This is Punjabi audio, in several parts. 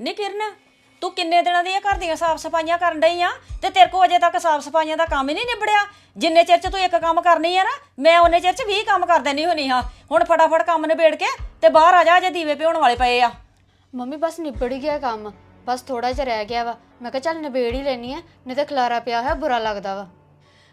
ਨੀ ਕਿਰਨ ਤੂੰ ਕਿੰਨੇ ਦਿਨਾਂ ਦੀਆਂ ਘਰ ਦੀਆਂ ਸਾਫ਼ ਸਫਾਈਆਂ ਕਰਨ ਡਈ ਆ? ਤੇ ਤੇਰੇ ਕੋ ਅਜੇ ਤੱਕ ਸਾਫ਼ ਸਫਾਈਆਂ ਦਾ ਕੰਮ ਹੀ ਨਹੀਂ ਨਿਬੜਿਆ? ਜਿੰਨੇ ਚਿਰ ਚ ਤੂੰ ਇੱਕ ਕੰਮ ਕਰਨੀ ਆ ਨਾ ਮੈਂ ਉਹਨੇ ਚਿਰ ਚ 20 ਕੰਮ ਕਰ ਦੇਣੀ ਹੋਣੀ ਹਾਂ ਹੁਣ ਫਟਾਫਟ ਕੰਮ ਨਿਬੇੜ ਕੇ ਤੇ ਬਾਹਰ ਆ ਜਾ ਅਜੇ ਦੀਵੇ ਪਿਉਣ ਵਾਲੇ ਪਏ ਆ। ਮੰਮੀ ਬਸ ਨਿਬੜ ਗਿਆ ਕੰਮ। ਬਸ ਥੋੜਾ ਜਿਹਾ ਰਹਿ ਗਿਆ ਵਾ। ਮੈਂ ਕਿਹਾ ਚੱਲ ਨਿਬੇੜ ਹੀ ਲੈਣੀ ਆ ਨਹੀਂ ਤਾਂ ਖਲਾਰਾ ਪਿਆ ਹੋਇਆ ਬੁਰਾ ਲੱਗਦਾ ਵਾ।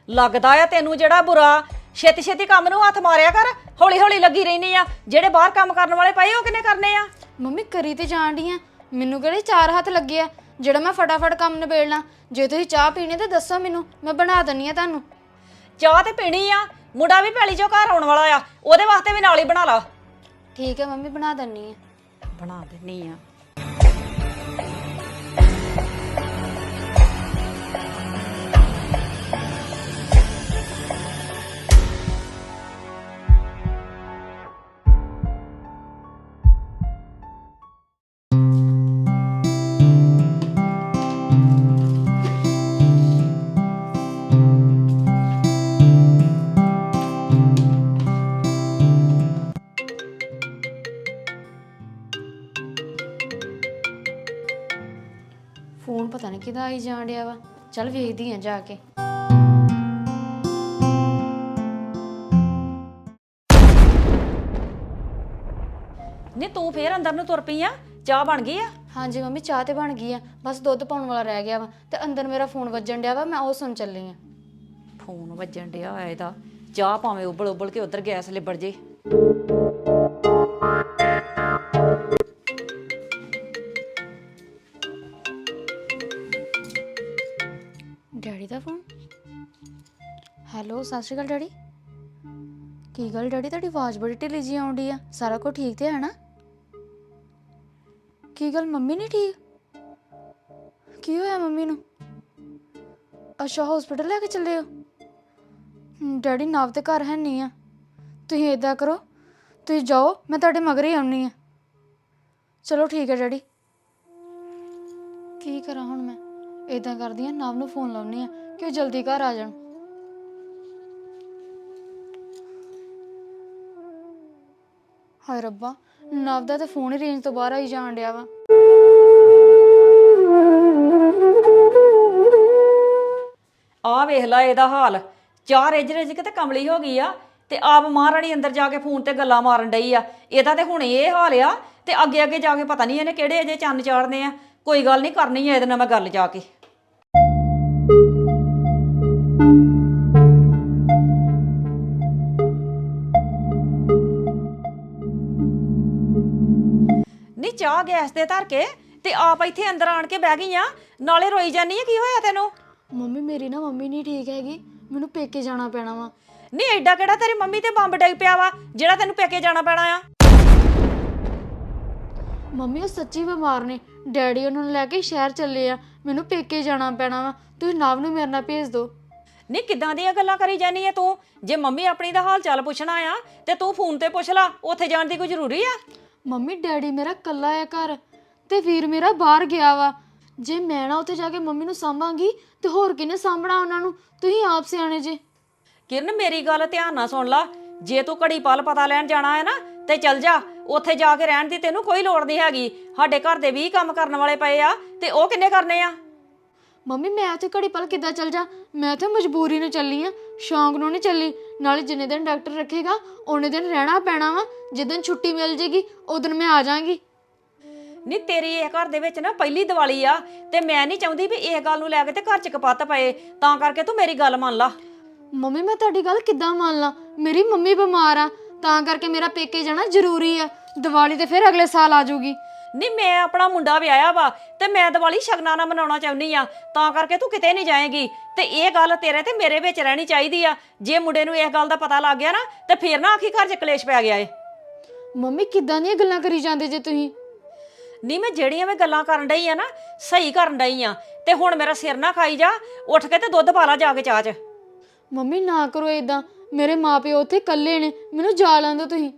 ਲੱਗਦਾ ਆ ਤੈਨੂੰ ਜਿਹੜਾ ਬੁਰਾ। ਛੇਤੀ ਛੇਤੀ ਕੰਮ ਨੂੰ ਹੱਥ ਮਾਰਿਆ ਕਰ। ਹੌਲੀ ਹੌਲੀ ਲੱਗੀ ਰਹਿਨੀ ਆ। ਜਿਹੜੇ ਬਾਹਰ ਕੰਮ ਕਰਨ ਵਾਲੇ ਪਏ ਉਹ ਕਿੰਨੇ ਕਰਨੇ ਆ? ਮੰਮੀ ਕਰੀ ਤੇ ਜਾਣ ਡਈ ਆ। ਮੈਨੂੰ ਕਿਹੜੇ ਚਾਰ ਹੱਥ ਲੱਗੇ ਆ? ਜਿਹੜਾ ਮੈਂ ਫਟਾਫਟ ਕੰਮ ਨਿਬੇੜਨਾ। ਜੇ ਤੁਸੀਂ ਚਾਹ ਪੀਣੀ ਤੇ ਦੱਸੋ ਮੈਨੂੰ ਮੈਂ ਬਣਾ ਦਿੰਨੀ ਆ ਤੁਹਾਨੂੰ। ਚਾਹ ਤੇ ਪੀਣੀ ਆ ਮੁੰਡਾ ਵੀ ਪੈਲੀ ਚੋਂ ਘਰ ਆਉਣ ਵਾਲਾ ਆ ਉਹਦੇ ਵਾਸਤੇ ਵੀ ਨਾਲ ਹੀ ਬਣਾ ਲਾ। ਠੀਕ ਹੈ ਮੰਮੀ ਬਣਾ ਦਿੰਨੀ ਆ। ਬਣਾ ਦਿੰਨੀ ਆ। ਫੋਨ ਪਤਾ ਨਹੀਂ ਕਿਹਦਾ ਆਈ ਜਾਣ ਡਿਆ ਵਾ। ਚੱਲ ਵੇਖਦੀ ਆ ਜਾ ਕੇ। ਨੀ ਤੂੰ ਫੇਰ ਅੰਦਰ ਨੂੰ ਤੁਰ ਪਈ ਆ? ਚਾਹ ਬਣ ਗਈ ਆ? ਹਾਂਜੀ ਮੰਮੀ ਚਾਹ ਤੇ ਬਣ ਗਈ ਆ। ਬਸ ਦੁੱਧ ਪਾਉਣ ਵਾਲਾ ਰਹਿ ਗਿਆ ਵਾ ਤੇ ਅੰਦਰ ਮੇਰਾ ਫੋਨ ਵੱਜਣ ਡਿਆ ਵਾ ਮੈਂ ਉਹ ਸੁਣ ਚੱਲੀ ਆ। ਫੋਨ ਵੱਜਣ ਡਿਆ ਹੋਇਆ ਇਹਦਾ। ਚਾਹ ਭਾਵੇਂ ਉਬਲ ਉਬਲ ਕੇ ਉਧਰ ਗੈਸ ਲਿਬੜ ਜੇ। ਸਤਿ ਸ਼੍ਰੀ ਅਕਾਲ ਡੈਡੀ। ਕੀ ਗੱਲ ਡੈਡੀ, ਤੁਹਾਡੀ ਆਵਾਜ਼ ਬੜੀ ਢਿੱਲੀ ਜੀ ਆਉਂਦੀ ਆ। ਸਾਰਾ ਕੁਝ ਠੀਕ ਤੇ ਹੈ ਨਾ? ਕੀ ਗੱਲ ਮੰਮੀ ਨਹੀਂ ਠੀਕ? ਕੀ ਹੋਇਆ ਮੰਮੀ ਨੂੰ? ਅੱਛਾ ਹਸਪੀਟਲ ਲੈ ਕੇ ਚੱਲੇ ਹੋ? ਡੈਡੀ, ਨਾਵ ਤੇ ਘਰ ਹੈ ਨਹੀਂ ਆ। ਤੁਸੀਂ ਏਦਾਂ ਕਰੋ, ਤੁਸੀਂ ਜਾਓ, ਮੈਂ ਤੁਹਾਡੇ ਮਗਰ ਹੀ ਆਉਣੀ ਆ। ਚਲੋ ਠੀਕ ਹੈ ਡੈਡੀ। ਕੀ ਕਰਾਂ ਹੁਣ ਮੈਂ? ਇਦਾਂ ਕਰਦੀ ਆ, ਨਾਵ ਨੂੰ ਫੋਨ ਲਾਉਣੀ ਆ ਕਿ ਉਹ ਜਲਦੀ ਘਰ ਆ ਜਾਣ। ਹਾਏ ਰੱਬਾ, ਨਵ ਦਾ ਤੇ ਫੋਨ ਹੀ ਰੇਂਜ ਤੋਂ ਬਾਹਰ ਆਈ ਜਾਣ ਡਿਆ ਵਾ। ਆ ਵੇਖ ਲੈ ਇਹਦਾ ਹਾਲ। ਚਾਰ ਰਿੱਝ ਰਿੱਝ ਕੇ ਤੇ ਕਮਲੀ ਹੋ ਗਈ ਆ ਤੇ ਆਪ ਮਹਾਰਾਣੀ ਅੰਦਰ ਜਾ ਕੇ ਫੋਨ ਤੇ ਗੱਲਾਂ ਮਾਰਨ ਡਈ ਆ। ਇਹਦਾ ਤੇ ਹੁਣ ਇਹ ਹਾਲ ਆ ਤੇ ਅੱਗੇ ਅੱਗੇ ਜਾ ਕੇ ਪਤਾ ਨਹੀਂ ਇਹਨੇ ਕਿਹੜੇ ਅਜੇ ਚੰਨ ਚਾੜਨੇ ਆ। ਕੋਈ ਗੱਲ ਨਹੀਂ ਕਰਨੀ ਆ ਇਹਦੇ ਨਾਲ ਮੈਂ ਗੱਲ ਜਾ ਕੇ। ਨੀ ਚਾਹ ਗੈਸ ਤੇ ਧਰ ਕੇ ਤੇ ਆਪ ਇੱਥੇ ਅੰਦਰ ਆਣ ਕੇ ਬਹਿ ਗਈ ਆ ਨਾਲੇ ਰੋਈ ਜਾਨੀ ਆ ਕੀ ਹੋਇਆ ਤੈਨੂੰ? ਮੰਮੀ ਮੇਰੀ ਨਾ ਮੰਮੀ ਨਹੀਂ ਠੀਕ ਹੈਗੀ। ਮੈਨੂੰ ਪੇਕੇ ਜਾਣਾ ਪੈਣਾ ਵਾ। ਨਹੀਂ ਐਡਾ ਕਿਹੜਾ ਤੇਰੀ ਮੰਮੀ ਤੇ ਬੰਬ ਡਿੱਗ ਪਿਆ ਵਾ ਜਿਹੜਾ ਤੈਨੂੰ ਪੇਕੇ ਜਾਣਾ ਪੈਣਾ ਆ? ਮੰਮੀ ਉਹ ਸੱਚੀ ਬਿਮਾਰ ਨੇ। ਡੈਡੀ ਉਹਨਾਂ ਨੂੰ ਲੈ ਕੇ ਸ਼ਹਿਰ ਚੱਲੇ ਆ। ਮੈਨੂੰ ਪੇਕੇ ਜਾਣਾ ਪੈਣਾ ਵਾ। ਤੁਸੀਂ ਨਵ ਨੂੰ ਮੇਰੇ ਨਾਲ ਭੇਜ ਦਿਓ। ਨਹੀਂ ਕਿੱਦਾਂ ਦੀਆਂ ਗੱਲਾਂ ਕਰੀ ਜਾਨੀ ਆ ਤੂੰ? ਜੇ ਮੰਮੀ ਆਪਣੀ ਦਾ ਹਾਲ ਚਾਲ ਪੁੱਛਣਾ ਆ ਤੇ ਤੂੰ ਫੋਨ ਤੇ ਪੁੱਛ ਲਾ ਉੱਥੇ ਜਾਣ ਦੀ ਕੋਈ ਜ਼ਰੂਰੀ ਆ? ਮੰਮੀ ਡੈਡੀ ਮੇਰਾ ਕੱਲਾ ਆ ਘਰ ਤੇ ਵੀਰ ਮੇਰਾ ਬਾਹਰ ਗਿਆ ਵਾ। ਜੇ ਮੈਂ ਨਾ ਉੱਥੇ ਜਾ ਕੇ ਮੰਮੀ ਨੂੰ ਸਾਂਭਾਂਗੀ ਤੇ ਹੋਰ ਕਿਹਨੇ ਸਾਂਭਣਾ ਉਹਨਾਂ ਨੂੰ? ਤੁਸੀਂ ਆਪ ਸਿਆਣੇ ਜੇ। ਕਿਰਨ ਮੇਰੀ ਗੱਲ ਧਿਆਨ ਨਾਲ ਸੁਣ ਲਾ। ਜੇ ਤੂੰ ਘੜੀ ਪਲ ਪਤਾ ਲੈਣ ਜਾਣਾ ਹੈ ਨਾ ਤੇ ਚੱਲ ਜਾ। ਉੱਥੇ ਜਾ ਕੇ ਰਹਿਣ ਦੀ ਤੈਨੂੰ ਕੋਈ ਲੋੜ ਨਹੀਂ ਹੈਗੀ। ਸਾਡੇ ਘਰ ਦੇ 20 ਕੰਮ ਕਰਨ ਵਾਲੇ ਪਏ ਆ ਤੇ ਉਹ ਕਿੰਨੇ ਕਰਨੇ ਆ? ਮੰਮੀ ਮੈਂ ਉੱਥੇ ਘੜੀ ਪਲ ਕਿੱਦਾਂ ਚੱਲ ਜਾ? ਮੈਂ ਤੇ ਮਜਬੂਰੀ ਨੂੰ ਚੱਲੀ ਆ। ਸ਼ੌਂਕ ਨੂੰ ਨਹੀਂ ਚੱਲੀ। ਨਾਲੇ ਜਿੰਨੇ ਦਿਨ ਡਾਕਟਰ ਰੱਖੇਗਾ ਉਹਨੇ ਦਿਨ ਰਹਿਣਾ ਪੈਣਾ ਵਾ। ਜਿੱਦਣ ਛੁੱਟੀ ਮਿਲ ਜੇਗੀ ਉਦੋਂ ਮੈਂ ਆ ਜਾਾਂਗੀ ਨਹੀਂ ਤੇਰੀ ਇਹ ਘਰ ਦੇ ਵਿੱਚ ਨਾ ਪਹਿਲੀ ਦੀਵਾਲੀ ਆ ਤੇ ਮੈਂ ਨਹੀਂ ਚਾਹੁੰਦੀ ਵੀ ਇਹ ਗੱਲ ਨੂੰ ਲੈ ਕੇ ਤੇ ਘਰ ਚ ਕਪੱਤ ਪਏ। ਤਾਂ ਕਰਕੇ ਤੂੰ ਮੇਰੀ ਗੱਲ ਮੰਨ ਲਾ। ਮੰਮੀ ਮੈਂ ਤੁਹਾਡੀ ਗੱਲ ਕਿੱਦਾਂ ਮੰਨ ਲਾਂ? ਮੇਰੀ ਮੰਮੀ ਬਿਮਾਰ ਆ ਤਾਂ ਕਰਕੇ ਮੇਰਾ ਪੇਕੇ ਜਾਣਾ ਜ਼ਰੂਰੀ ਆ। ਦੀਵਾਲੀ ਤੇ ਫਿਰ ਅਗਲੇ ਸਾਲ ਆ ਜਾਊਗੀ ਨਹੀਂ ਮੈਂ ਆਪਣਾ ਮੁੰਡਾ ਵਿਆਹਿਆ ਵਾ ਤੇ ਮੈਂ ਦੀਵਾਲੀ ਸ਼ਗਨਾਂ ਨਾਲ ਮਨਾਉਣਾ ਚਾਹੁੰਦੀ ਆ। ਤਾਂ ਕਰਕੇ ਤੂੰ ਕਿਤੇ ਨਹੀਂ ਜਾਏਂਗੀ। ਤੇ ਇਹ ਗੱਲ ਤੇਰੇ ਤੇ ਮੇਰੇ ਵਿੱਚ ਰਹਿਣੀ ਚਾਹੀਦੀ ਆ। ਜੇ ਮੁੰਡੇ ਨੂੰ ਇਸ ਗੱਲ ਦਾ ਪਤਾ ਲੱਗ ਗਿਆ ਨਾ ਤੇ ਫਿਰ ਨਾ ਆਖੀ ਘਰ 'ਚ ਕਲੇਸ਼ ਪੈ ਗਿਆ ਏ। ਮੰਮੀ ਕਿੱਦਾਂ ਦੀਆਂ ਗੱਲਾਂ ਕਰੀ ਜਾਂਦੇ ਜੇ ਤੁਸੀਂ? ਨਹੀਂ ਮੈਂ ਜਿਹੜੀਆਂ ਮੈਂ ਗੱਲਾਂ ਕਰਨ ਡਈ ਆ ਨਾ ਸਹੀ ਕਰਨ ਡਈ ਆ। ਤੇ ਹੁਣ ਮੇਰਾ ਸਿਰ ਨਾ ਖਾਈ ਜਾ ਉੱਠ ਕੇ ਤੇ ਦੁੱਧ ਪਾ ਲਾ ਜਾ ਕੇ ਚਾਹ 'ਚ। ਮੰਮੀ ਨਾ ਕਰੋ ਇਦਾਂ ਮੇਰੇ ਮਾਪਿਓ ਉੱਥੇ ਇਕੱਲੇ ਨੇ। ਮੈਨੂੰ ਜਾ ਲੈਣ ਦਿਓ ਤੁਸੀਂ।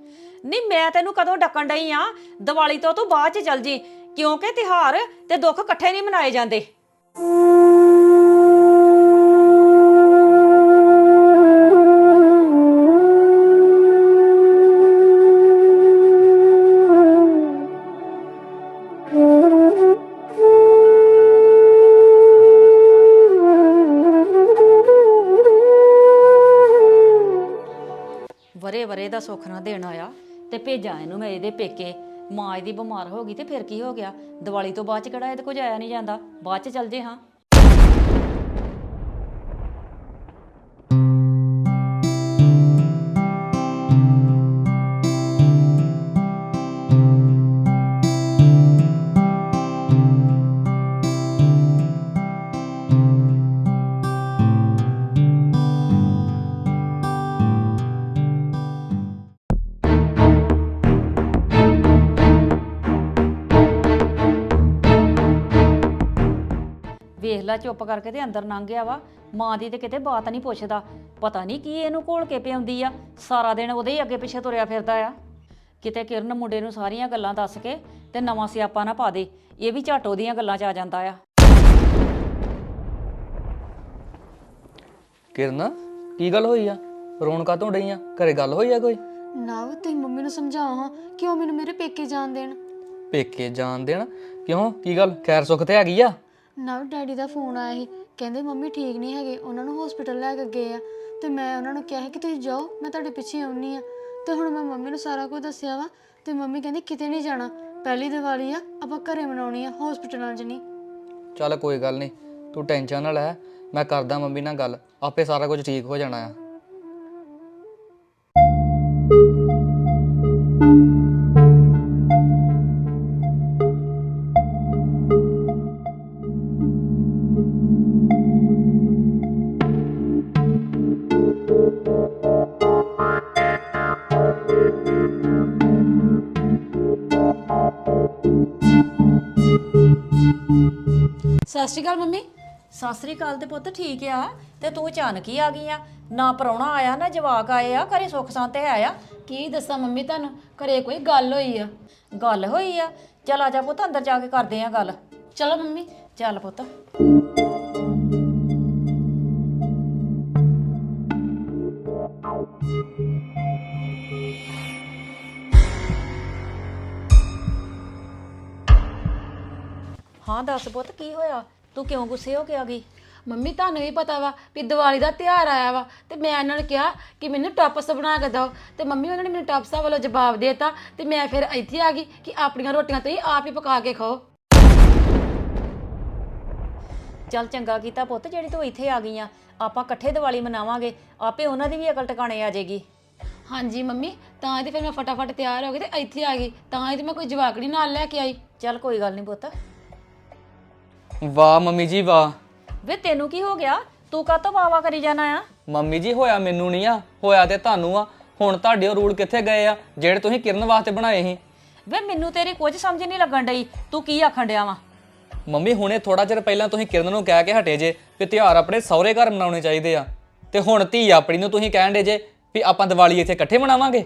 ਨਹੀਂ, ਮੈਂ ਤੈਨੂੰ ਕਦੋਂ ਡੱਕਣ ਡਈ ਆ? ਦੀਵਾਲੀ ਤੋਂ ਤੂੰ ਬਾਅਦ ਚ ਚੱਲ ਜੀ। ਕਿਉਂਕਿ ਤਿਹਾਰ ਤੇ ਦੁੱਖ ਇਕੱਠੇ ਨਹੀਂ ਮਨਾਏ ਜਾਂਦੇ। ਵਰੇ ਵਰੇ ਦਾ ਸੁੱਖ ਨਾ ਦੇਣ ਆਇਆ। ਤੇ ਭੇਜਾਂ ਇਹਨੂੰ ਮੈਂ ਇਹਦੇ ਪੇਕੇ। ਮਾਂ ਇਹਦੀ ਬਿਮਾਰ ਹੋ ਗਈ ਤੇ ਫਿਰ ਕੀ ਹੋ ਗਿਆ? ਦੀਵਾਲੀ ਤੋਂ ਬਾਅਦ ਚ ਕਿਹੜਾ ਇਹਦੇ ਕੁਝ ਆਇਆ ਨਹੀਂ ਜਾਂਦਾ? ਬਾਅਦ ਚ ਚੱਲ ਜੇ ਹਾਂ। ਵੇਖ ਲੈ ਚੁੱਪ ਕਰਕੇ ਤੇ ਅੰਦਰ ਲੰਘ ਗਿਆ ਵਾ। ਮਾਂ ਦੀ ਤੇ ਕਿਤੇ ਬਾਤ ਨਹੀਂ ਪੁੱਛਦਾ। ਪਤਾ ਨਹੀਂ ਕੀ ਇਹਨੂੰ ਘੋਲ ਕੇ ਪਿਆਉਂਦੀ ਆ। ਸਾਰਾ ਦਿਨ ਉਹਦੇ ਹੀ ਅੱਗੇ ਪਿੱਛੇ ਤੁਰਿਆ ਫਿਰਦਾ ਆ। ਕਿਤੇ ਕਿਰਨ ਮੁੰਡੇ ਨੂੰ ਸਾਰੀਆਂ ਗੱਲਾਂ ਦੱਸ ਕੇ ਤੇ ਨਵਾਂ ਸਿਆਪਾ ਨਾ ਪਾ ਦੇ। ਇਹ ਵੀ ਝਾਟੋ ਦੀਆਂ ਗੱਲਾਂ 'ਚ ਆ ਜਾਂਦਾ ਆ। ਕਿਰਨ ਕੀ ਗੱਲ ਹੋਈ ਆ? ਰੋਣ ਕਾਤੋਂ ਡਈ ਆ? ਘਰੇ ਗੱਲ ਹੋਈ ਆ ਕੋਈ? ਨਵ ਤੁਸੀਂ ਮੰਮੀ ਨੂੰ ਸਮਝਾਓ ਹਾਂ ਕਿ ਉਹ ਮੈਨੂੰ ਮੇਰੇ ਪੇਕੇ ਜਾਣ ਦੇਣ? ਪੇਕੇ ਜਾਣ ਦੇਣ? ਕਿਉਂ? ਕੀ ਗੱਲ? ਖੈਰ ਸੁੱਖ ਤੇ ਹੈਗੀ ਆ? ਨਵ ਡੈਡੀ ਦਾ ਫੋਨ ਆਇਆ ਸੀ। ਕਹਿੰਦੇ ਮੰਮੀ ਠੀਕ ਨਹੀਂ ਹੈਗੇ, ਉਹਨਾਂ ਨੂੰ ਹਸਪੀਟਲ ਲੈ ਕੇ ਗਏ ਆ। ਤੇ ਮੈਂ ਉਹਨਾਂ ਨੂੰ ਕਿਹਾ ਸੀ ਕਿ ਤੁਸੀਂ ਜਾਓ, ਮੈਂ ਤੁਹਾਡੇ ਪਿੱਛੇ ਆਉਣੀ ਆ। ਤੇ ਹੁਣ ਮੈਂ ਮੰਮੀ ਨੂੰ ਸਾਰਾ ਕੁਝ ਦੱਸਿਆ ਵਾ, ਤੇ ਮੰਮੀ ਕਹਿੰਦੀ ਕਿਤੇ ਨਹੀਂ ਜਾਣਾ। ਪਹਿਲੀ ਦੀਵਾਲੀ ਆ, ਆਪਾਂ ਘਰੇ ਮਨਾਉਣੀ ਆ ਹਸਪੀਟਲਾਂ 'ਚ ਨਹੀਂ। ਚੱਲ ਕੋਈ ਗੱਲ ਨਹੀਂ, ਤੂੰ ਟੈਨਸ਼ਨ ਨਾ ਲੈ, ਮੈਂ ਕਰਦਾ ਮੰਮੀ ਨਾਲ ਗੱਲ, ਆਪੇ ਸਾਰਾ ਕੁਝ ਠੀਕ ਹੋ ਜਾਣਾ ਆ। ਸ਼੍ਰੀ ਅਕਾਲ ਮੰਮੀ। ਸਤਿ ਸ੍ਰੀ ਅਕਾਲ ਤੇ ਪੁੱਤ, ਠੀਕ ਆ? ਤੇ ਤੂੰ ਅਚਾਨਕ ਹੀ ਆ ਗਈ ਆ? ਨਾ ਪ੍ਰਾਹੁਣਾ ਆਇਆ, ਨਾ ਜਵਾਕ ਆਏ ਆ, ਘਰੇ ਸੁੱਖ ਸੰਤ ਹੈ ਆਇਆ ਕੀ ਦੱਸਾਂ ਮੰਮੀ ਤੁਹਾਨੂੰ, ਘਰੇ ਕੋਈ ਗੱਲ ਹੋਈ ਆ? ਗੱਲ ਹੋਈ ਆ? ਚਲ ਆ ਜਾ ਪੁੱਤ, ਅੰਦਰ ਜਾ ਕੇ ਕਰਦੇ ਆ ਗੱਲ। ਚਲੋ ਮੰਮੀ, ਚੱਲ ਪੁੱਤ। ਹਾਂ, ਦੱਸ ਪੁੱਤ, ਕੀ ਹੋਇਆ? ਤੂੰ ਕਿਉਂ ਗੁੱਸੇ ਹੋ ਕੇ ਆ ਗਈ? ਮੰਮੀ ਤੁਹਾਨੂੰ ਵੀ ਪਤਾ ਵਾ ਵੀ ਦੀਵਾਲੀ ਦਾ ਤਿਉਹਾਰ ਆਇਆ ਵਾ ਤੇ ਮੈਂ ਇਹਨਾਂ ਨੂੰ ਕਿਹਾ ਕਿ ਮੈਨੂੰ ਟਾਪਸ ਬਣਾ ਕੇ ਦਿਓ। ਤੇ ਮੰਮੀ ਉਹਨਾਂ ਨੇ ਮੈਨੂੰ ਟਾਪਸਾਂ ਵੱਲੋਂ ਜਵਾਬ ਦੇਤਾ ਤੇ ਮੈਂ ਫਿਰ ਇੱਥੇ ਆ ਗਈ ਕਿ ਆਪਣੀਆਂ ਰੋਟੀਆਂ ਤੁਸੀਂ ਆਪ ਹੀ ਪਕਾ ਕੇ ਖਾਓ। ਚੱਲ ਚੰਗਾ ਕੀਤਾ ਪੁੱਤ ਜਿਹੜੀ ਤੂੰ ਇੱਥੇ ਆ ਗਈ ਆ ਆਪਾਂ ਇਕੱਠੇ ਦੀਵਾਲੀ ਮਨਾਵਾਂਗੇ ਆਪੇ ਉਹਨਾਂ ਦੀ ਵੀ ਅਕਲ ਟਿਕਾਣੇ ਆ ਜਾਏਗੀ। ਹਾਂਜੀ ਮੰਮੀ ਤਾਂ ਇਹ ਤੇ ਫਿਰ ਮੈਂ ਫਟਾਫਟ ਤਿਆਰ ਹੋ ਗਈ ਤੇ ਇੱਥੇ ਆ ਗਈ ਤਾਂ ਇਹ ਤੇ ਮੈਂ ਕੋਈ ਜਵਾਕੜੀ ਨਾਲ ਲੈ ਕੇ ਆਈ। ਚੱਲ ਕੋਈ ਗੱਲ ਨਹੀਂ ਪੁੱਤ। ਵਾਹ ਮੰਮੀ ਜੀ ਵਾਹ। ਵੇ ਤੈਨੂੰ ਕੀ ਹੋ ਗਿਆ? ਤੂੰ ਕਾਹਤੋਂ ਵਾਵਾ ਕਰੀ ਜਾਣਾ ਆ? ਮੰਮੀ ਜੀ ਹੋਇਆ ਮੈਨੂੰ ਨਹੀਂ ਆ ਹੋਇਆ ਤੇ ਤੁਹਾਨੂੰ ਆ। ਹੁਣ ਤੁਹਾਡੇ ਉਹ ਰੂਲ ਕਿੱਥੇ ਗਏ ਆ ਜਿਹੜੇ ਤੁਸੀਂ ਕਿਰਨ ਵਾਸਤੇ ਬਣਾਏ ਸੀ? ਵੇ ਮੈਨੂੰ ਤੇਰੀ ਕੁਝ ਸਮਝ ਨਹੀਂ ਲੱਗਣ ਡਈ। ਤੂੰ ਕੀ ਆਖਣ ਡਿਆ ਵਾ? ਮੰਮੀ ਹੁਣੇ ਥੋੜਾ ਚਿਰ ਪਹਿਲਾਂ ਤੁਸੀਂ ਕਿਰਨ ਨੂੰ ਕਹਿ ਕੇ ਹਟੇ ਜੇ ਕਿ ਤਿਉਹਾਰ ਆਪਣੇ ਸਹੁਰੇ ਘਰ ਮਨਾਉਣੇ ਚਾਹੀਦੇ ਆ। ਤੇ ਹੁਣ ਧੀ ਆਪਣੀ ਨੂੰ ਤੁਸੀਂ ਕਹਿਣ ਦੇ ਜੇ ਵੀ ਆਪਾਂ ਦੀਵਾਲੀ ਇੱਥੇ ਇਕੱਠੇ ਮਨਾਵਾਂਗੇ?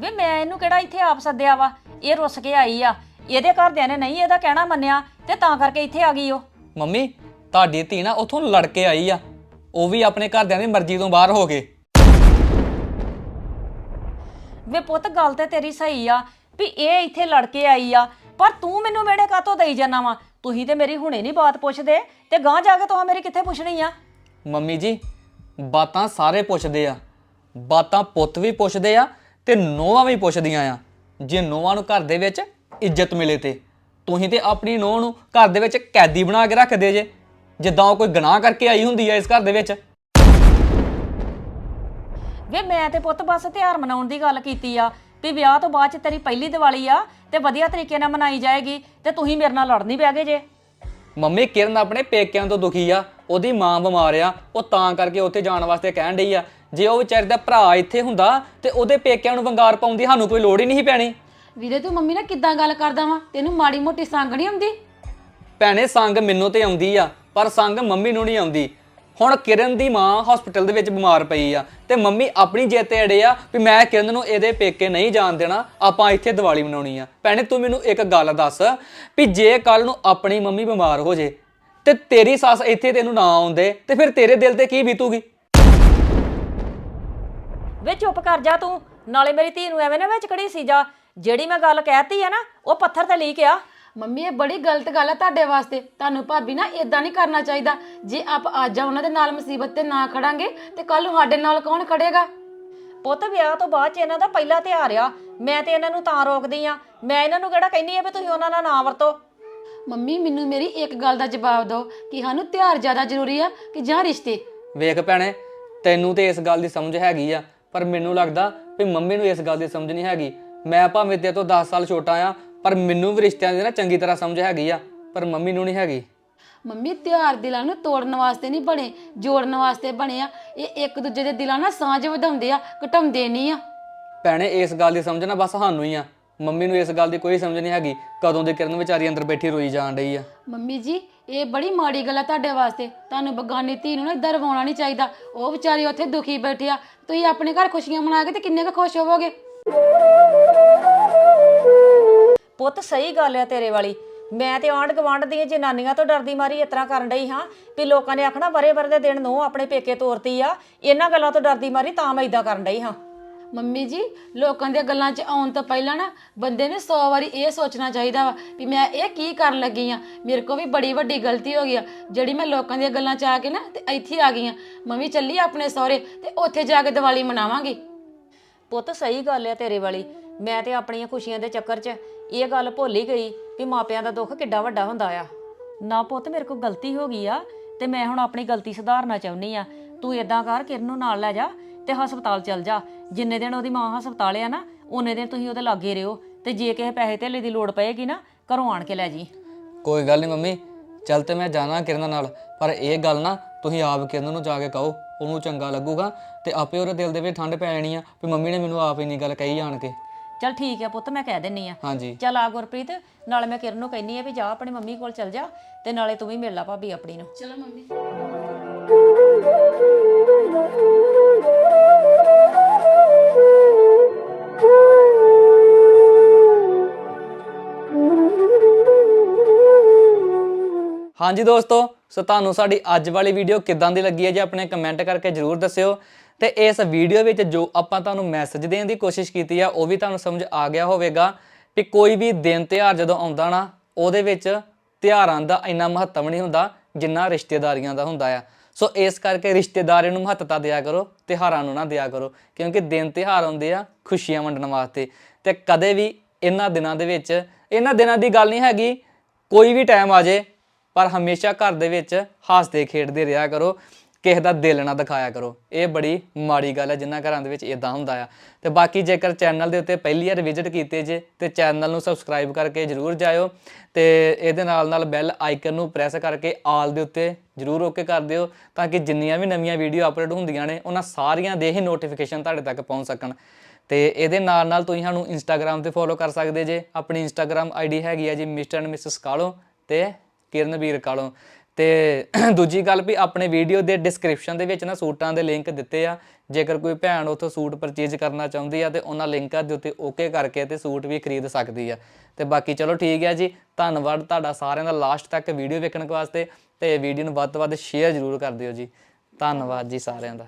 ਵੇ ਮੈਂ ਇਹਨੂੰ ਕਿਹੜਾ ਇੱਥੇ ਆਪ ਸੱਦਿਆ ਵਾ? ਇਹ ਰੁੱਸ ਕੇ ਆਈ ਆ। ਇਹਦੇ ਘਰਦਿਆਂ ਨੇ ਨਹੀਂ ਇਹਦਾ ਕਹਿਣਾ ਮੰਨਿਆ। ਤੇ ਤਾਂ ਕਰਕੇ ਇੱਥੇ ਆ ਗਈ ਉਹ। ਮੰਮੀ ਤੁਹਾਡੀ ਧੀ ਨਾ ਉਥੋਂ ਲੜ ਕੇ ਆਈ ਆ। ਉਹ ਵੀ ਆਪਣੇ ਘਰਦਿਆਂ ਦੀ ਮਰਜ਼ੀ ਤੋਂ ਬਾਹਰ ਹੋ ਗਏ ਵੇ ਪੁੱਤ ਗੱਲ ਤੇ ਤੇਰੀ ਸਹੀ ਆ ਵੀ ਇਹ ਇੱਥੇ ਲੜ ਕੇ ਆਈ ਆ। ਪਰ ਤੂੰ ਮੈਨੂੰ ਮੇੜੇ ਕਾਤੋਂ ਦੇਈ ਜਾਣਾ ਵਾ? ਤੁਸੀਂ ਤੇ ਮੇਰੀ ਹੁਣੇ ਨਹੀਂ ਬਾਤ ਪੁੱਛਦੇ ਤੇ ਗਾਂ ਜਾ ਕੇ ਤੁਹਾਂ ਮੇਰੀ ਕਿੱਥੇ ਪੁੱਛਣੀ ਆ? ਮੰਮੀ ਜੀ ਬਾਤਾਂ ਸਾਰੇ ਪੁੱਛਦੇ ਆ। ਬਾਤਾਂ ਪੁੱਤ ਵੀ ਪੁੱਛਦੇ ਆ ਤੇ ਨੋਹਾਂ ਵੀ ਪੁੱਛਦੀਆਂ ਆ। ਜੇ ਨੋਹਾਂ ਨੂੰ ਘਰ ਦੇ ਵਿੱਚ ਇੱਜ਼ਤ ਮਿਲੇ ਤੇ। ਤੁਸੀਂ ਤੇ ਆਪਣੀ ਨੋਹ ਨੂੰ ਘਰ ਦੇ ਵਿੱਚ ਕੈਦੀ ਬਣਾ ਕੇ ਰੱਖਦੇ ਜੇ। ਜਿੱਦਾਂ ਉਹ ਕੋਈ ਗੁਨਾਹ ਕਰਕੇ ਆਈ ਹੁੰਦੀ ਆ ਇਸ ਘਰ ਦੇ ਵਿੱਚ। ਵੇ ਮੈਂ ਤੇ ਪੁੱਤ ਬਸ ਤਿਉਹਾਰ ਮਨਾਉਣ ਦੀ ਗੱਲ ਕੀਤੀ ਆ। ਵੀ ਵਿਆਹ ਤੋਂ ਬਾਅਦ ਚ ਤੇਰੀ ਪਹਿਲੀ ਦੀਵਾਲੀ ਆ ਤੇ ਵਧੀਆ ਤਰੀਕੇ ਨਾਲ ਮਨਾਈ ਜਾਏਗੀ ਤੇ ਤੁਸੀਂ ਮੇਰੇ ਨਾਲ ਲੜਨੀ ਪੈ ਗਏ ਜੇ। ਮੰਮੀ ਕਿਰਨ ਆਪਣੇ ਪੇਕਿਆਂ ਤੋਂ ਦੁਖੀ ਆ। ਉਹਦੀ ਮਾਂ ਬਿਮਾਰ ਆ। ਉਹ ਤਾਂ ਕਰਕੇ ਉੱਥੇ ਜਾਣ ਵਾਸਤੇ ਕਹਿਣ ਡਈ ਆ। ਜੇ ਉਹ ਵਿਚਾਰੀ ਦਾ ਭਰਾ ਇੱਥੇ ਹੁੰਦਾ ਤੇ ਉਹਦੇ ਪੇਕਿਆਂ ਨੂੰ ਵੰਗਾਰ ਪਾਉਂਦੀ ਸਾਨੂੰ ਕੋਈ ਲੋੜ ਹੀ ਨਹੀਂ ਸੀ ਪੈਣੀ। ਵੀਰੇ ਤੂੰ ਮੰਮੀ ਨਾਲ ਕਿੱਦਾਂ ਗੱਲ ਕਰਦਾ ਵਾ? ਤੈਨੂੰ ਮਾੜੀ ਮੋਟੀ ਸੰਗ ਨਹੀਂ ਆਉਂਦੀ? ਭੈਣੇ ਸੰਗ ਮੈਨੂੰ ਤੇ ਆਉਂਦੀ ਆ ਪਰ ਸੰਗ ਮੰਮੀ ਨੂੰ ਨਹੀਂ ਆਉਂਦੀ। ਹੁਣ ਕਿਰਨ ਦੀ ਮਾਂ ਹਸਪੀਟਲ ਦੇ ਵਿੱਚ ਬਿਮਾਰ ਪਈ ਆ ਤੇ ਮੰਮੀ ਆਪਣੀ ਜਿੱਦ ਤੇ ਅੜੇ ਆ ਵੀ ਮੈਂ ਕਿਰਨ ਨੂੰ ਇਹਦੇ ਪੇਕੇ ਨਹੀਂ ਜਾਣ ਦੇਣਾ ਆਪਾਂ ਇੱਥੇ ਦੀਵਾਲੀ ਮਨਾਉਣੀ ਆ। ਭੈਣੇ ਤੂੰ ਮੈਨੂੰ ਇੱਕ ਗੱਲ ਦੱਸ ਵੀ ਜੇ ਕੱਲ ਨੂੰ ਆਪਣੀ ਮੰਮੀ ਬਿਮਾਰ ਹੋ ਜੇ ਤੇ ਤੇਰੀ ਸੱਸ ਇੱਥੇ ਤੈਨੂੰ ਨਾ ਆਉਂਦੇ ਤੇ ਫਿਰ ਤੇਰੇ ਦਿਲ ਤੇ ਕੀ ਬੀਤੂਗੀ? ਵੇ ਚੁੱਪ ਕਰ ਜਾ ਤੂੰ। ਨਾਲੇ ਮੇਰੀ ਧੀ ਨੂੰ ਐਵੇਂ ਨਾ ਵਿੱਚ ਕੜੀ ਸੀ ਜਾ ਜਿਹੜੀ ਮੈਂ ਗੱਲ ਕਹਿਤੀ ਆ ਨਾ ਉਹ ਪੱਥਰ ਤੇ ਲੀਕ ਆ। ਮੰਮੀ ਇਹ ਬੜੀ ਗਲਤ ਗੱਲ ਹੈ ਤੁਹਾਡੇ ਵਾਸਤੇ। ਤੁਹਾਨੂੰ ਭਾਬੀ ਨਾ ਇਦਾਂ ਨਹੀਂ ਕਰਨਾ ਚਾਹੀਦਾ। ਜੇ ਆਪ ਅੱਜ ਉਹਨਾਂ ਦੇ ਨਾਲ ਮੁਸੀਬਤ ਤੇ ਨਾ ਖੜਾਂਗੇ ਤੇ ਕੱਲ ਨੂੰ ਸਾਡੇ ਨਾਲ ਕੌਣ ਖੜੇਗਾ? ਪੁੱਤ ਵਿਆਹ ਤੋਂ ਬਾਅਦ ਚ ਇਹਨਾਂ ਦਾ ਪਹਿਲਾ ਤਿਉਹਾਰ ਆ। ਮੈਂ ਤੇ ਇਹਨਾਂ ਨੂੰ ਤਾਂ ਰੋਕਦੀ ਆ। ਮੈਂ ਇਹਨਾਂ ਨੂੰ ਕਿਹੜਾ ਕਹਿੰਨੀ ਆ ਵੀ ਤੁਸੀਂ ਉਹਨਾਂ ਨਾਲ ਨਾ ਵਰਤੋ। ਮੰਮੀ ਮੈਨੂੰ ਮੇਰੀ ਇੱਕ ਗੱਲ ਦਾ ਜਵਾਬ ਦਿਓ ਕਿ ਸਾਨੂੰ ਤਿਉਹਾਰ ਜ਼ਿਆਦਾ ਜ਼ਰੂਰੀ ਆ ਕਿ ਜਾਂ ਰਿਸ਼ਤੇ? ਵੇਖ ਭੈਣੇ ਤੈਨੂੰ ਤੇ ਇਸ ਗੱਲ ਦੀ ਸਮਝ ਹੈਗੀ ਆ ਪਰ ਮੈਨੂੰ ਲੱਗਦਾ ਵੀ ਮੰਮੀ ਨੂੰ ਇਸ ਗੱਲ ਦੀ ਸਮਝ ਨਹੀਂ ਹੈਗੀ। ਮੈਂ ਭਾਵੇਂ ਤੇਰੇ ਤੋਂ 10 ਸਾਲ ਛੋਟਾ ਆ ਪਰ ਮੈਨੂੰ ਵੀ ਰਿਸ਼ਤਿਆਂ ਦੀ ਨਾ ਚੰਗੀ ਤਰ੍ਹਾਂ ਸਮਝ ਹੈਗੀ ਆ ਪਰ ਮੰਮੀ ਨੂੰ ਨਹੀਂ ਹੈਗੀ। ਮੰਮੀ ਤਿਉਹਾਰ ਦਿਲਾਂ ਨੂੰ ਤੋੜਨ ਵਾਸਤੇ ਨਹੀਂ ਬਣੇ ਜੋੜਨ ਵਾਸਤੇ ਬਣੇ ਆ। ਇਹ ਇੱਕ ਦੂਜੇ ਦੇ ਦਿਲਾਂ ਨਾਲ ਸਾਂਝ ਵਧਾਉਂਦੇ ਆ ਘਟਾਉਂਦੇ ਨਹੀਂ ਆ। ਭੈਣੇ ਇਸ ਗੱਲ ਦੀ ਸਮਝ ਨਾ ਬਸ ਸਾਨੂੰ ਹੀ ਆ। ਮੰਮੀ ਨੂੰ ਇਸ ਗੱਲ ਦੀ ਕੋਈ ਸਮਝ ਨਹੀਂ ਹੈਗੀ ਕਦੋਂ ਦੀ ਕਿਰਨ ਵਿਚਾਰੀ ਅੰਦਰ ਬੈਠੀ ਰੋਈ ਜਾਣ ਰਹੀ ਆ। ਮੰਮੀ ਜੀ ਇਹ ਬੜੀ ਮਾੜੀ ਗੱਲ ਆ ਤੁਹਾਡੇ ਵਾਸਤੇ। ਤੁਹਾਨੂੰ ਬਗਾਨੀ ਧੀ ਨੂੰ ਨਾ ਇਦਾਂ ਰਵਾਉਣਾ ਨਹੀਂ ਚਾਹੀਦਾ। ਉਹ ਵਿਚਾਰੀ ਉੱਥੇ ਦੁਖੀ ਬੈਠੀ ਆ। ਤੁਸੀਂ ਆਪਣੇ ਘਰ ਖੁਸ਼ੀਆਂ ਮਨਾ ਕੇ ਤੇ ਕਿੰਨੇ ਕੁ ਖੁਸ਼ ਹੋਵੋਗੇ? ਪੁੱਤ, ਸਹੀ ਗੱਲ ਆ ਤੇਰੇ ਵਾਲੀ। ਮੈਂ ਤੇ ਆਂਢ ਗਵਾਂਢ ਦੀਆਂ ਜਨਾਨੀਆਂ ਤੋਂ ਡਰਦੀ ਮਾਰੀ ਇਸ ਤਰ੍ਹਾਂ ਕਰਨ ਡਈ ਹਾਂ ਵੀ ਲੋਕਾਂ ਨੇ ਆਖਣਾ ਬਰੇ ਬਰੇ ਦੇ ਦਿਨ ਨੂੰ ਆਪਣੇ ਪੇਕੇ ਤੋਰਤੀ ਆ। ਇਹਨਾਂ ਗੱਲਾਂ ਤੋਂ ਡਰਦੀ ਮਾਰੀ ਤਾਂ ਮੈਂ ਇਦਾਂ ਕਰਨ ਡਈ ਹਾਂ। ਮੰਮੀ ਜੀ, ਲੋਕਾਂ ਦੀਆਂ ਗੱਲਾਂ 'ਚ ਆਉਣ ਤੋਂ ਪਹਿਲਾਂ ਨਾ ਬੰਦੇ ਨੇ 100 ਵਾਰੀ ਇਹ ਸੋਚਣਾ ਚਾਹੀਦਾ ਵਾ ਵੀ ਮੈਂ ਇਹ ਕੀ ਕਰਨ ਲੱਗੀ ਆ। ਮੇਰੇ ਕੋ ਵੀ ਬੜੀ ਵੱਡੀ ਗਲਤੀ ਹੋ ਗਈ ਆ। ਜਿਹੜੀ ਮੈਂ ਲੋਕਾਂ ਦੀਆਂ ਗੱਲਾਂ 'ਚ ਆ ਕੇ ਨਾ ਤੇ ਇੱਥੇ ਆ ਗਈ ਆ। ਮੰਮੀ ਚੱਲੀ ਆਪਣੇ ਸਹੁਰੇ ਤੇ ਉੱਥੇ ਜਾ ਕੇ ਦੀਵਾਲੀ ਮਨਾਵਾਂਗੀ। ਪੁੱਤ ਸਹੀ ਗੱਲ ਆ ਤੇਰੇ ਵਾਲੀ। ਮੈਂ ਤੇ ਆਪਣੀਆਂ ਖੁਸ਼ੀਆਂ ਦੇ ਚੱਕਰ 'ਚ ਇਹ ਗੱਲ ਭੁੱਲ ਹੀ ਗਈ ਵੀ ਮਾਪਿਆਂ ਦਾ ਦੁੱਖ ਕਿੱਡਾ ਵੱਡਾ ਹੁੰਦਾ ਆ। ਨਾ ਪੁੱਤ ਮੇਰੇ ਕੋਲ ਗਲਤੀ ਹੋ ਗਈ ਆ ਤੇ ਮੈਂ ਹੁਣ ਆਪਣੀ ਗਲਤੀ ਸੁਧਾਰਨਾ ਚਾਹੁੰਨੀ ਆ। ਤੂੰ ਇਦਾਂ ਕਰ, ਕਿਰਨ ਨੂੰ ਨਾਲ ਲੈ ਜਾ ਤੇ ਹਸਪਤਾਲ ਚਲ ਜਾ। ਜਿੰਨੇ ਦਿਨ ਉਹਦੀ ਮਾਂ ਹਸਪਤਾਲ ਆ ਨਾ, ਉਹਨੇ ਦਿਨ ਤੁਸੀਂ ਉਹਦੇ ਲਾਗੇ ਰਹੋ ਤੇ ਜੇ ਕਿਸੇ ਪੈਸੇ ਧੇਲੇ ਦੀ ਲੋੜ ਪਏਗੀ ਨਾ, ਘਰੋਂ ਆਣ ਕੇ ਲੈ ਜੀ। ਕੋਈ ਗੱਲ ਨਹੀਂ ਮੰਮੀ, ਚੱਲ ਤੇ ਮੈਂ ਜਾਣਾ ਕਿਰਨ ਨਾਲ, ਪਰ ਇਹ ਗੱਲ ਨਾ ਤੁਸੀਂ ਆਪ ਕਿਰਨ ਨੂੰ ਜਾ ਕੇ ਕਹੋ, ਉਹਨੂੰ ਚੰਗਾ ਲੱਗੂਗਾ। ਤੇ ਆਪੇ ਉਹਦੇ ਦਿਲ ਦੇ ਵਿੱਚ ਠੰਡ ਪੈ ਜਾਣੀ ਆ ਵੀ ਮੰਮੀ ਨੇ ਮੈਨੂੰ ਆਪ ਇੰਨੀ ਗੱਲ ਕਹੀ ਜਾਣ ਕੇ। ਚਲ ਠੀਕ ਆ ਪੁੱਤ ਮੈਂ ਕਹਿ ਦਿੰਨੀ ਆ। ਹਾਂਜੀ। ਚਲ ਆ ਗੁਰਪ੍ਰੀਤ ਨਾਲੇ ਮੈਂ ਕਿਰਨ ਨੂੰ ਕਹਿੰਨੀ ਆ ਵੀ ਜਾ ਆਪਣੀ ਮੰਮੀ ਕੋਲ ਚਲ ਜਾ ਤੇ ਨਾਲੇ ਤੂੰ ਵੀ ਮਿਲ ਲਾ ਭਾਬੀ ਆਪਣੀ ਨੂੰ। ਚਲੋ ਮੰਮੀ। ਹਾਂਜੀ ਦੋਸਤੋ ਸੋ ਤੁਹਾਨੂੰ ਸਾਡੀ ਅੱਜ ਵਾਲੀ ਵੀਡੀਓ ਕਿੱਦਾਂ ਦੀ ਲੱਗੀ ਹੈ ਜੀ ਆਪਣੇ ਕਮੈਂਟ ਕਰਕੇ ਜਰੂਰ ਦੱਸਿਓ। ਤੇ ਇਸ ਵੀਡੀਓ ਵਿੱਚ ਜੋ ਆਪਾਂ ਤੁਹਾਨੂੰ ਮੈਸੇਜ ਦੇਣ ਦੀ ਕੋਸ਼ਿਸ਼ ਕੀਤੀ ਆ, ਉਹ ਵੀ ਤੁਹਾਨੂੰ ਸਮਝ ਆ ਗਿਆ ਹੋਵੇਗਾ ਕਿ ਕੋਈ ਵੀ ਦਿਨ ਤਿਉਹਾਰ ਜਦੋਂ ਆਉਂਦਾ ਨਾ, ਉਹਦੇ ਵਿੱਚ ਤਿਉਹਾਰਾਂ ਦਾ ਇੰਨਾ ਮਹੱਤਵ ਨਹੀਂ ਹੁੰਦਾ ਜਿੰਨਾ ਰਿਸ਼ਤੇਦਾਰੀਆਂ ਦਾ ਹੁੰਦਾ ਆ। ਸੋ ਇਸ ਕਰਕੇ ਰਿਸ਼ਤੇਦਾਰਾਂ ਨੂੰ ਮਹੱਤਤਾ ਦਿਆ ਕਰੋ, ਤਿਉਹਾਰਾਂ ਨੂੰ ਨਾ ਦਿਆ ਕਰੋ, ਕਿਉਂਕਿ ਦਿਨ ਤਿਉਹਾਰ ਆਉਂਦੇ ਆ ਖੁਸ਼ੀਆਂ ਵੰਡਣ ਵਾਸਤੇ। ਤੇ ਕਦੇ ਵੀ ਇਹਨਾਂ ਦਿਨਾਂ ਦੇ ਵਿੱਚ, ਇਹਨਾਂ ਦਿਨਾਂ ਦੀ ਗੱਲ ਨਹੀਂ ਹੈਗੀ, ਕੋਈ ਵੀ ਟਾਈਮ ਆ ਜੇ ਪਰ ਹਮੇਸ਼ਾ ਘਰ ਦੇ ਵਿੱਚ ਹੱਸਦੇ ਖੇਡਦੇ ਰਿਹਾ ਕਰੋ, ਕਿਸੇ ਦਾ ਦਿਲ ਨਾ ਦਿਖਾਇਆ ਕਰੋ। ਇਹ ਬੜੀ ਮਾੜੀ ਗੱਲ ਹੈ, ਜਿਨ੍ਹਾਂ ਘਰਾਂ ਦੇ ਵਿੱਚ ਇਦਾਂ ਹੁੰਦਾ ਆ। ਤੇ ਬਾਕੀ ਜੇਕਰ ਚੈਨਲ ਦੇ ਉੱਤੇ ਪਹਿਲੀ ਵਾਰ ਵਿਜ਼ਿਟ ਕੀਤੇ ਜੇ, ਤੇ ਚੈਨਲ ਨੂੰ ਸਬਸਕ੍ਰਾਈਬ ਕਰਕੇ ਜਰੂਰ ਜਾਇਓ। ਤੇ ਇਹਦੇ ਨਾਲ ਨਾਲ ਬੈਲ ਆਈਕਨ ਨੂੰ ਪ੍ਰੈਸ ਕਰਕੇ ਆਲ ਦੇ ਉੱਤੇ ਜਰੂਰ ਓਕੇ ਕਰ ਦਿਓ, ਤਾਂ ਕਿ ਜਿੰਨੀਆਂ ਵੀ ਨਵੀਆਂ ਵੀਡੀਓ ਅਪਲੋਡ ਹੁੰਦੀਆਂ ਨੇ, ਉਹਨਾਂ ਸਾਰੀਆਂ ਦੇ ਹੀ ਨੋਟੀਫਿਕੇਸ਼ਨ ਤੁਹਾਡੇ ਤੱਕ ਪਹੁੰਚ ਸਕਣ। ਤੇ ਇਹਦੇ ਨਾਲ ਨਾਲ ਤੁਸੀਂ ਸਾਨੂੰ ਇੰਸਟਾਗ੍ਰam ਤੇ ਫੋਲੋ ਕਰ ਸਕਦੇ ਜੇ। ਆਪਣੀ ਇੰਸਟਾਗ੍ਰam ਆਈਡੀ ਹੈਗੀ ਹੈ ਜੀ ਮਿਸਟਰ ਐਂਡ ਮਿਸਿਸ ਕਾਲੋ, ਤੇ ਕਿਰਨਵੀਰ ਕਾਲੋਂ। ਤੇ ਦੂਜੀ ਗੱਲ ਵੀ ਆਪਣੇ ਵੀਡੀਓ ਦੇ ਡਿਸਕ੍ਰਿਪਸ਼ਨ ਦੇ ਵਿੱਚ ਨਾ ਸੂਟਾਂ ਦੇ ਲਿੰਕ ਦਿੱਤੇ ਆ। ਜੇਕਰ ਕੋਈ ਭੈਣ ਉੱਥੋਂ ਸੂਟ ਪਰਚੇਜ ਕਰਨਾ ਚਾਹੁੰਦੀ ਆ ਤੇ ਉਹਨਾਂ ਲਿੰਕਾਂ ਦੇ ਉੱਤੇ ਓਕੇ ਕਰਕੇ ਤੇ ਸੂਟ ਵੀ ਖਰੀਦ ਸਕਦੀ ਆ। ਤੇ ਬਾਕੀ ਚਲੋ ਠੀਕ ਹੈ ਜੀ, ਧੰਨਵਾਦ ਤੁਹਾਡਾ ਸਾਰਿਆਂ ਦਾ ਲਾਸਟ ਤੱਕ ਵੀਡੀਓ ਵੇਖਣ ਵਾਸਤੇ ਤੇ ਵੀਡੀਓ ਨੂੰ ਵੱਧ ਤੋਂ ਵੱਧ ਸ਼ੇਅਰ ਜ਼ਰੂਰ ਕਰ ਦਿਓ ਜੀ। ਧੰਨਵਾਦ ਜੀ ਸਾਰਿਆਂ ਦਾ।